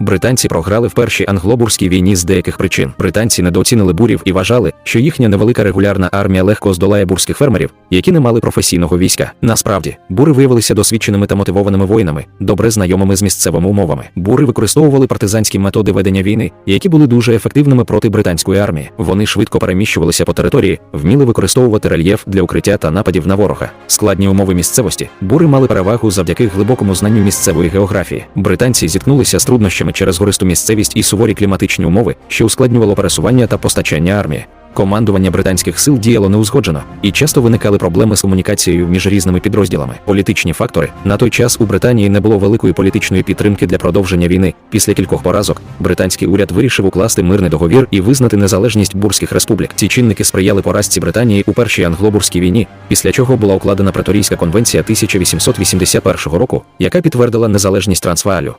Британці програли в першій англобурській війні з деяких причин. Британці недооцінили бурів і вважали, що їхня невелика регулярна армія легко здолає бурських фермерів, які не мали професійного війська. Насправді, бури виявилися досвідченими та мотивованими воїнами, добре знайомими з місцевими умовами. Бури використовували партизанські методи ведення війни, які були дуже ефективними проти британської армії. Вони швидко переміщувалися по території, вміли використовувати рельєф для укриття та нападів на ворога. Складні умови місцевості бури мали перевагу завдяки глибокому знанню місцевої географії. Британці зіткнулися з труднощами через гористу місцевість і суворі кліматичні умови, що ускладнювало пересування та постачання армії. Командування британських сил діяло неузгоджено, і часто виникали проблеми з комунікацією між різними підрозділами. Політичні фактори на той час у Британії не було великої політичної підтримки для продовження війни. Після кількох поразок британський уряд вирішив укласти мирний договір і визнати незалежність бурських республік. Ці чинники сприяли поразці Британії у першій англобурській війні, після чого була укладена Преторійська конвенція 1881 року, яка підтвердила незалежність Трансваалю.